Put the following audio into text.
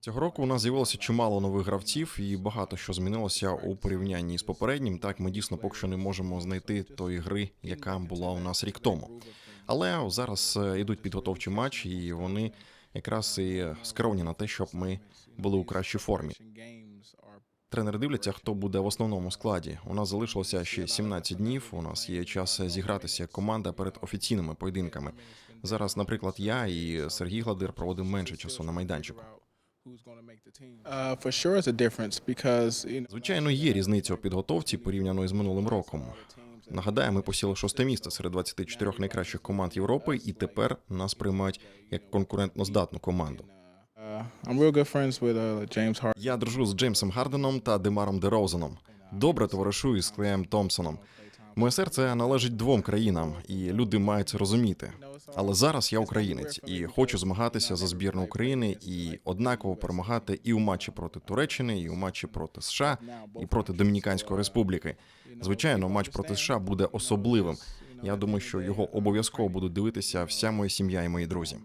Цього року у нас з'явилося чимало нових гравців, і багато що змінилося у порівнянні з попереднім. Так, ми дійсно поки що не можемо знайти тої гри, яка була у нас рік тому. Але зараз е, йдуть підготовчі матчі, і вони якраз і скеровані на те, щоб ми були у кращій формі. Тренери дивляться, хто буде в основному складі. У нас залишилося ще 17 днів. У нас є час зігратися як команда перед офіційними поєдинками. Зараз, наприклад, я і Сергій Гладир проводимо менше часу на майданчику. Uh, Звичайно, є різниця у підготовці порівняно із минулим роком. Нагадаю, ми посіли шосте місце серед 24 найкращих команд Європи, і тепер нас приймають як конкурентно здатну команду. I'm real good friends with uh, James Harden. Я дружу з Джеймсом Гарденом та Демаром Дерозеном. Добре товаришую з Клеєм Томпсоном. Моє серце належить двом країнам, і люди мають це розуміти. Але зараз я українець і хочу змагатися за збірну України і однаково перемагати і у матчі проти Туреччини, і у матчі проти США, і проти Домініканської Республіки. Звичайно, матч проти США буде особливим. Я думаю, що його обов'язково будуть дивитися вся моя сім'я і мої друзі.